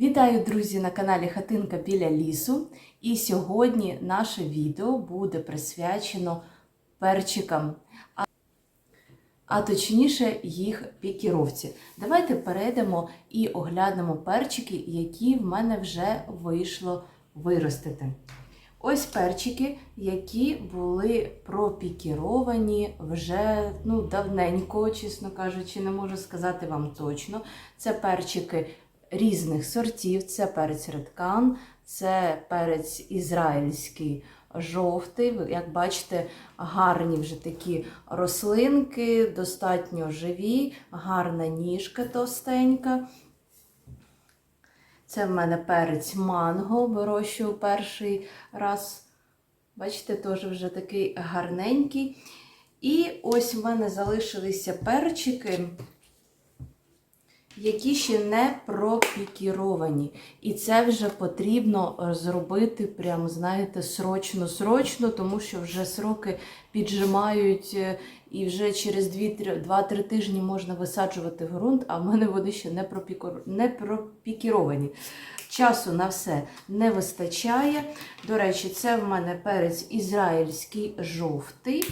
Вітаю, друзі, на каналі Хатинка біля лісу. І сьогодні наше відео буде присвячено перчикам, а, а точніше їх пікіровці. Давайте перейдемо і оглянемо перчики, які в мене вже вийшло виростити. Ось перчики, які були пропікіровані вже ну, давненько, чесно кажучи, не можу сказати вам точно. Це перчики різних сортів: це перець редкан, це перець ізраїльський жовтий. Як бачите, гарні вже такі рослинки, достатньо живі, гарна ніжка товстенька. Це в мене перець манго, вирощую перший раз. Бачите, теж вже такий гарненький. І ось в мене залишилися перчики, які ще не пропікіровані. І це вже потрібно зробити, прям, знаєте, срочно-срочно, тому що вже сроки піджимають, е, і вже через 2-3 тижні можна висаджувати ґрунт, а в мене вони ще не, пропікор... не пропікіровані. Часу на все не вистачає. До речі, це в мене перець ізраїльський жовтий.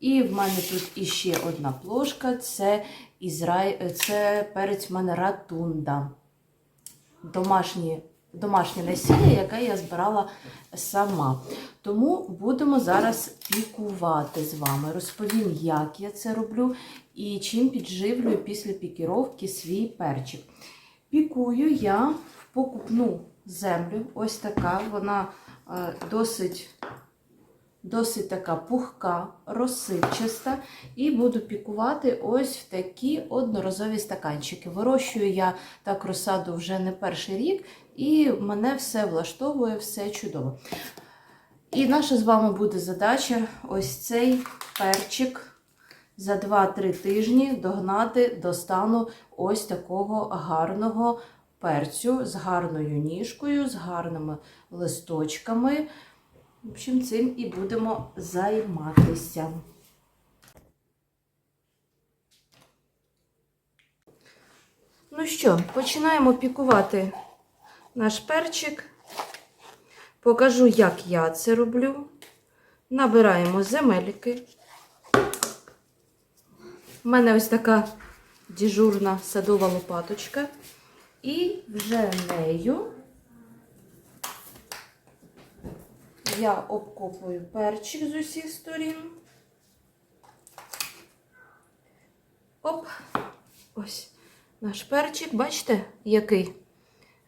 І в мене тут іще одна плошка це ізра... це перець в мене ратунда. Домашні, домашнє насіння, яке я збирала сама. Тому будемо зараз пікувати з вами. Розповім, як я це роблю і чим підживлюю після пікіровки свій перчик. Пікую я в покупну землю. Ось така. Вона е, досить досить така пухка, розсипчаста. І буду пікувати ось в такі одноразові стаканчики. Вирощую я так розсаду вже не перший рік, і мене все влаштовує, все чудово. І наша з вами буде задача ось цей перчик за 2-3 тижні догнати до стану ось такого гарного перцю з гарною ніжкою, з гарними листочками. В общем, цим і будемо займатися. Ну що, починаємо пікувати наш перчик. Покажу, як я це роблю. Набираємо земельки. У мене ось така діжурна садова лопаточка. І вже нею я обкопую перчик з усіх сторін. Оп, ось наш перчик, бачите, який?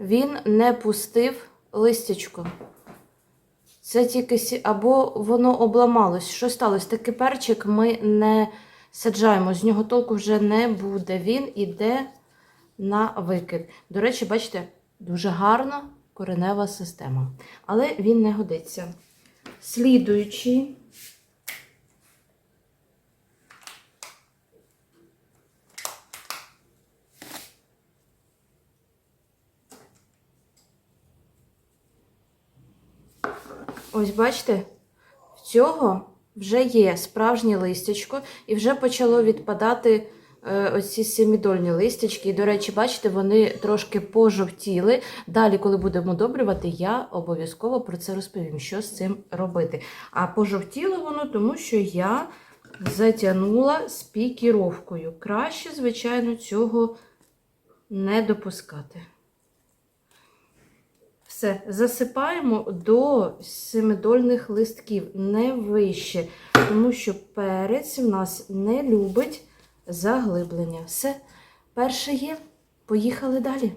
Він не пустив листячко. Це тільки сі... або воно обламалось. Що сталося? Такий перчик ми не саджаємо, з нього толку вже не буде. Він іде на викид. До речі, бачите, дуже гарна коренева система. Але він не годиться. Слідуючий. Ось бачите, в цього вже є справжнє листячко, і вже почало відпадати оці семідольні листячки. І, до речі, бачите, вони трошки пожовтіли. Далі, коли будемо одобрювати, я обов'язково про це розповім, що з цим робити. А пожовтіло воно, тому що я затягнула з пікіровкою. Краще, звичайно, цього не допускати. Все, засипаємо до семидольних листків, не вище, тому що перець в нас не любить заглиблення. Все, перше є. Поїхали далі.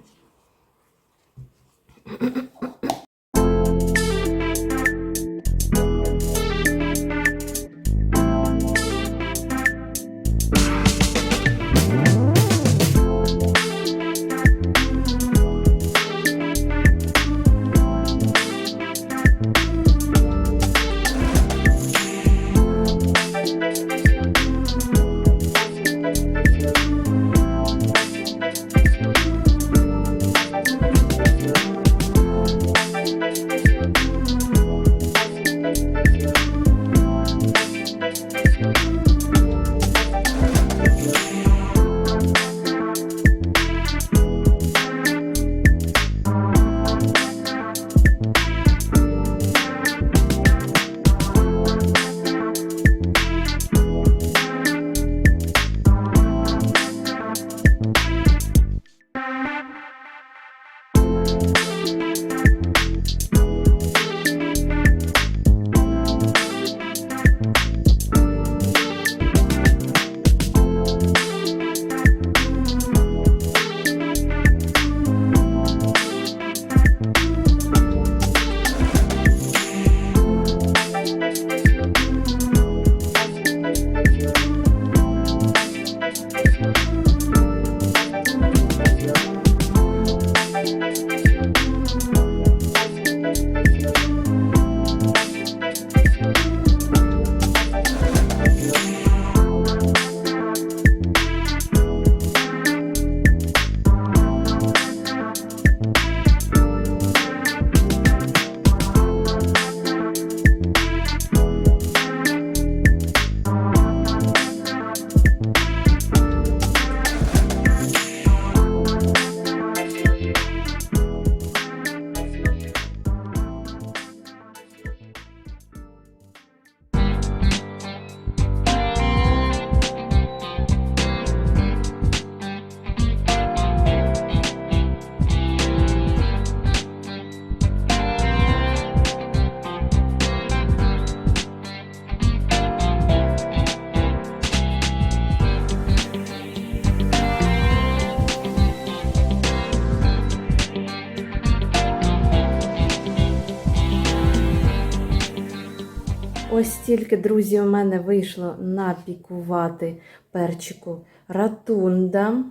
Ось стільки, друзі, у мене вийшло напікувати перчику ратунда.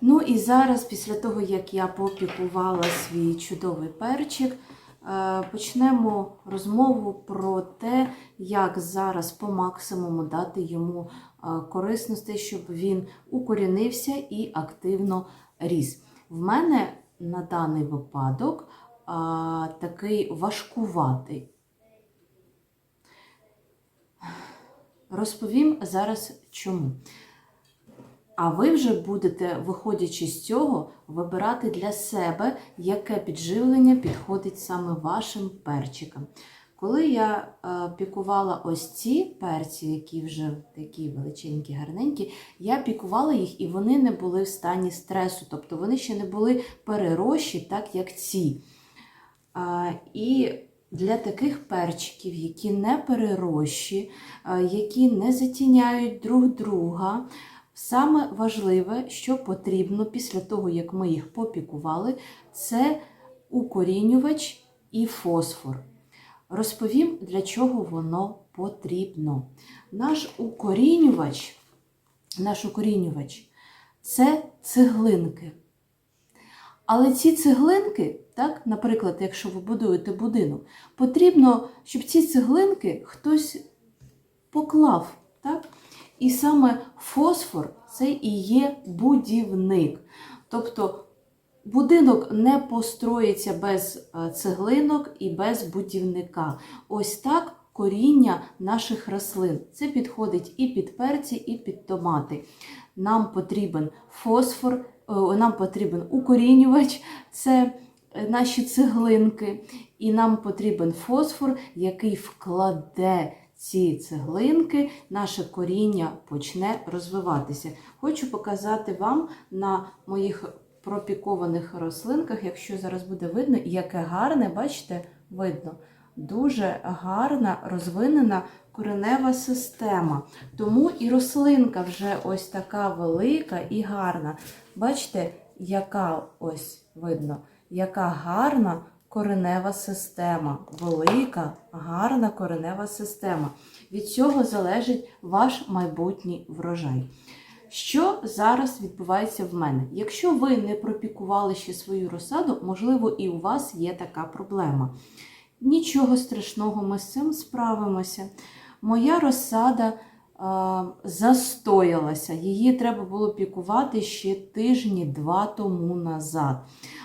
Ну і зараз, після того, як я попікувала свій чудовий перчик, е, почнемо розмову про те, як зараз по максимуму дати йому е, корисностей, щоб він укорінився і активно ріс. В мене на даний випадок а, такий важкуватий. Розповім зараз чому. А ви вже будете, виходячи з цього, вибирати для себе, яке підживлення підходить саме вашим перчикам. Коли я е, пікувала ось ці перці, які вже такі величенькі, гарненькі, я пікувала їх і вони не були в стані стресу, тобто вони ще не були перерощі, так як ці. І для таких перчиків, які не перерощі, які не затіняють друг друга, саме важливе, що потрібно після того, як ми їх попікували, це укорінювач і фосфор. Розповім, для чого воно потрібно. Наш укорінювач, наш укорінювач це цеглинки. Але ці цеглинки, так, наприклад, якщо ви будуєте будинок, потрібно, щоб ці цеглинки хтось поклав. Так? І саме фосфор це і є будівник. Тобто будинок не построїться без е, цеглинок і без будівника. Ось так коріння наших рослин. Це підходить і під перці, і під томати. Нам потрібен фосфор, нам потрібен укорінювач, це е, наші цеглинки, і нам потрібен фосфор, який вкладе ці цеглинки, наше коріння почне розвиватися. Хочу показати вам на моїх пропікованих рослинках, якщо зараз буде видно, яке гарне, бачите, видно. Дуже гарна розвинена коренева система. Тому і рослинка вже ось така велика і гарна. Бачите, яка ось видно, яка гарна коренева система. Велика, гарна коренева система. Від цього залежить ваш майбутній врожай. Що зараз відбувається в мене? Якщо ви не пропікували ще свою розсаду, можливо, і у вас є така проблема. Нічого страшного, ми з цим справимося. Моя розсада а, застоялася, її треба було пікувати ще тижні-два тому назад.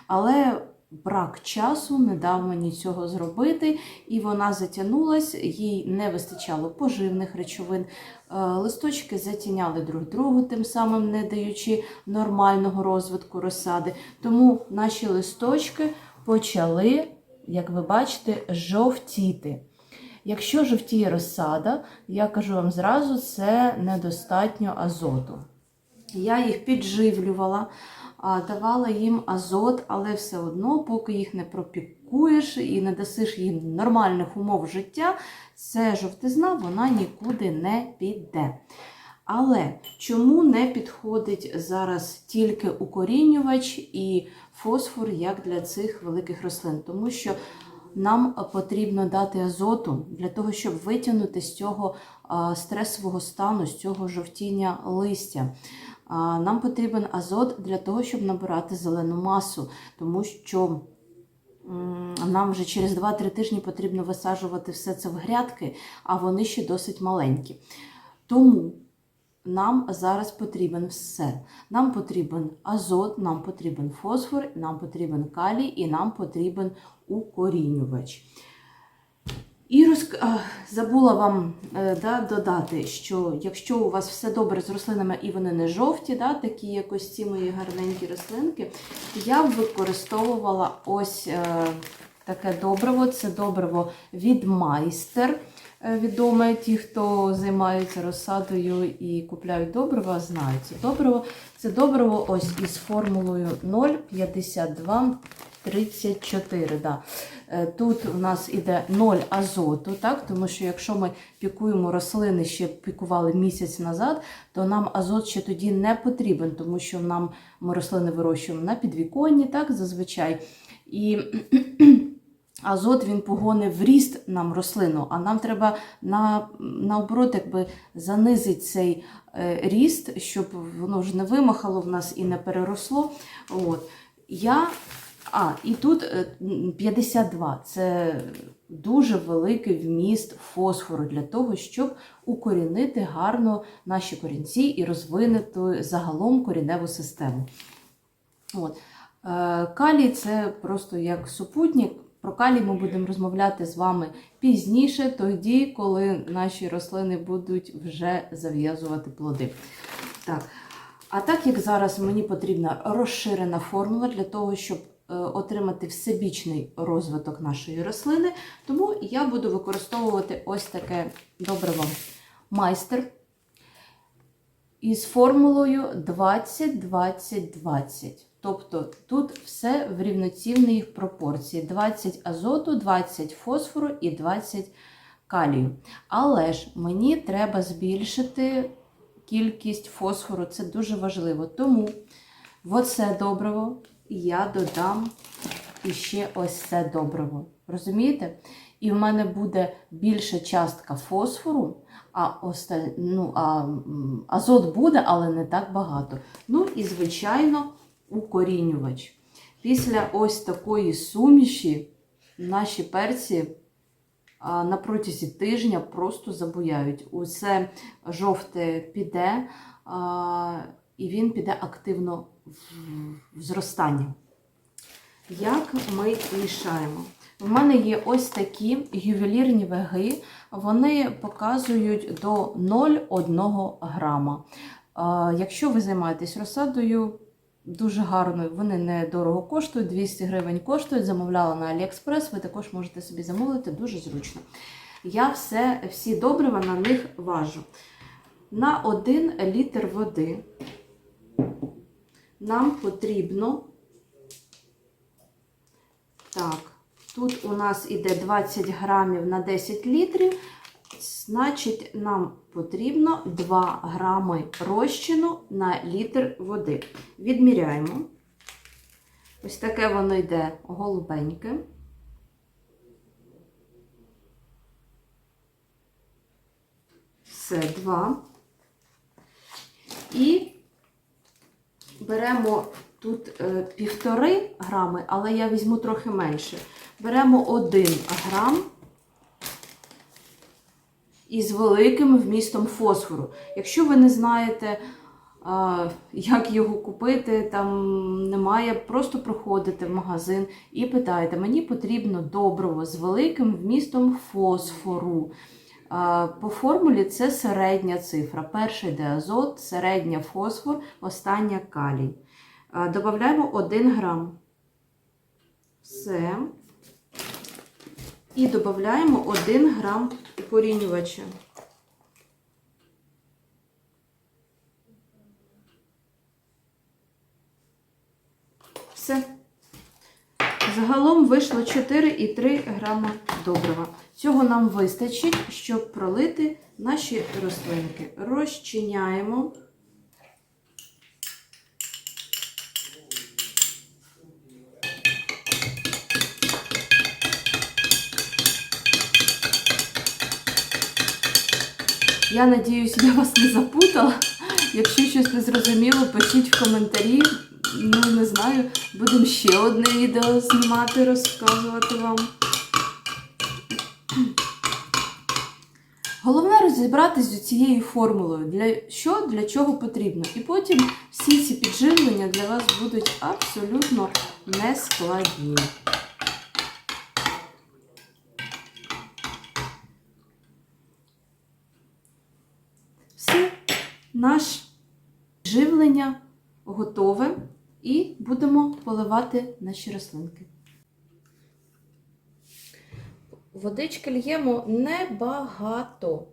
Але брак часу не дав мені цього зробити, і вона затягнулась, їй не вистачало поживних речовин. Е, Листочки затіняли друг другу, тим самим не даючи нормального розвитку розсади. Тому наші листочки почали, як ви бачите, жовтіти. Якщо жовтіє розсада, я кажу вам зразу, це недостатньо азоту. Я їх підживлювала, давала їм азот, але все одно, поки їх не пропікуєш і не дасиш їм нормальних умов життя, ця жовтизна вона нікуди не піде. Але чому не підходить зараз тільки укорінювач і фосфор як для цих великих рослин? Тому що нам потрібно дати азоту для того, щоб витягнути з цього стресового стану, з цього жовтіння листя. Нам потрібен азот для того, щоб набирати зелену масу, тому що нам вже через 2-3 тижні потрібно висаджувати все це в грядки, а вони ще досить маленькі. Тому нам зараз потрібен все. Нам потрібен азот, нам потрібен фосфор, нам потрібен калій і нам потрібен укорінювач. І розк... а, забула вам е, да, додати, що якщо у вас все добре з рослинами і вони не жовті, да, такі як ось ці мої гарненькі рослинки, я б використовувала ось е, таке добриво. Це добриво від майстер. Е, Відоме, ті, хто займаються розсадою і купляють добрива, знають це добриво. Це добриво ось із формулою 0,52 34. Да. Е, Тут у нас іде 0 азоту, так? тому що якщо ми пікуємо рослини, ще пікували місяць назад, то нам азот ще тоді не потрібен, тому що нам ми рослини вирощуємо на підвіконні, так, зазвичай. І азот він погонить в ріст нам рослину, а нам треба на, наоборот якби занизити цей е, ріст, щоб воно вже не вимахало в нас і не переросло. От. Я а, і тут е, 52 це дуже великий вміст фосфору для того, щоб укорінити гарно наші корінці і розвинути загалом коріневу систему. От. Е, Калій це просто як супутник. Про калій ми будемо розмовляти з вами пізніше, тоді, коли наші рослини будуть вже зав'язувати плоди. Так. А так як зараз мені потрібна розширена формула для того, щоб е, отримати всебічний розвиток нашої рослини, тому я буду використовувати ось таке добриво майстер із формулою 20-20-20. Тобто тут все в рівноцінній пропорції: 20 азоту, 20 фосфору і 20 калію. Але ж мені треба збільшити кількість фосфору, це дуже важливо. Тому в оце добриво я додам іще ось це добриво. Розумієте? І в мене буде більша частка фосфору, а, оста... ну, а азот буде, але не так багато. Ну і, звичайно, укорінювач. Після ось такої суміші наші перці на протязі тижня просто забуяють. Усе жовте піде, і він піде активно в в зростання. Як ми мішаємо? У мене є ось такі ювелірні ваги, вони показують до 0,1 грама. Якщо ви займаєтесь розсадою, дуже гарно, вони не дорого коштують, 200 гривень коштують. Замовляла на AliExpress, ви також можете собі замовити, дуже зручно. Я все, всі добрива на них важу. На 1 літр води нам потрібно. Так, тут у нас іде 20 грамів на 10 літрів. Значить, нам потрібно 2 грами розчину на літр води. Відміряємо. Ось таке воно йде голубеньке. Все, 2. І беремо тут е, півтори грами, але я візьму трохи менше. Беремо 1 грам із великим вмістом фосфору. Якщо ви не знаєте, як його купити, там немає, просто проходите в магазин і питаєте, мені потрібно добриво з великим вмістом фосфору. По формулі це середня цифра. Перший йде середня фосфор, остання калій. Додаємо 1 грам. Все. І додаємо 1 грам укорінювача. Все. Загалом вийшло 4,3 грама добрива. Цього нам вистачить, щоб пролити наші рослинки. Розчиняємо. Я надіюсь, я вас не запутала. Якщо щось не зрозуміло, пишіть в коментарі. Ну, не знаю, будемо ще одне відео знімати, розказувати вам. Головне розібратися з цією формулою, для що для чого потрібно. І потім всі ці підживлення для вас будуть абсолютно нескладні. Все, наш живлення готове і будемо поливати наші рослинки. Водички л'ємо небагато,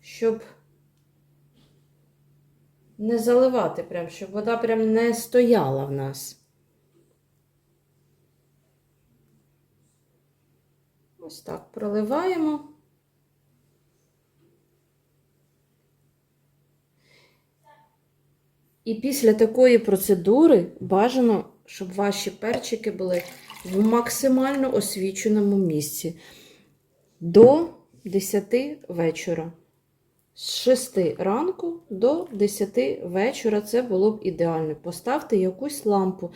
щоб не заливати, прям, щоб вода прям не стояла в нас. Ось так проливаємо. І після такої процедури бажано, щоб ваші перчики були в максимально освіченому місці до 10 вечора. З 6 ранку до 10 вечора це було б ідеально. Поставте якусь лампу.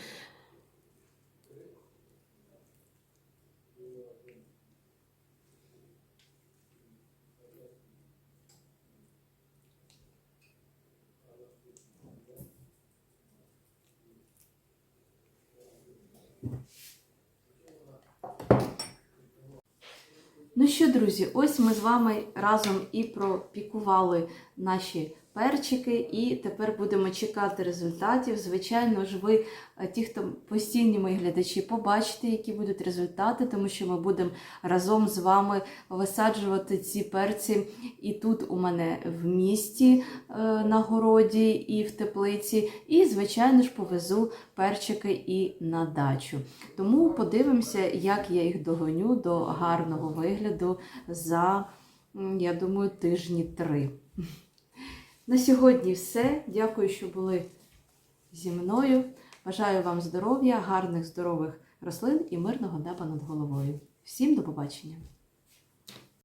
Ну що, друзі, ось ми з вами разом і пропікували наші перчики, і тепер будемо чекати результатів. Звичайно ж, ви, е, ті, хто постійні мої глядачі, побачите, які будуть результати, тому що ми будемо разом з вами висаджувати ці перці і тут у мене в місті е, на городі, і в теплиці. І, звичайно ж, повезу перчики і на дачу. Тому подивимося, як я їх догоню до гарного вигляду за, я думаю, тижні три. На сьогодні все. Дякую, що були зі мною. Бажаю вам здоров'я, гарних здорових рослин і мирного неба над головою. Всім до побачення!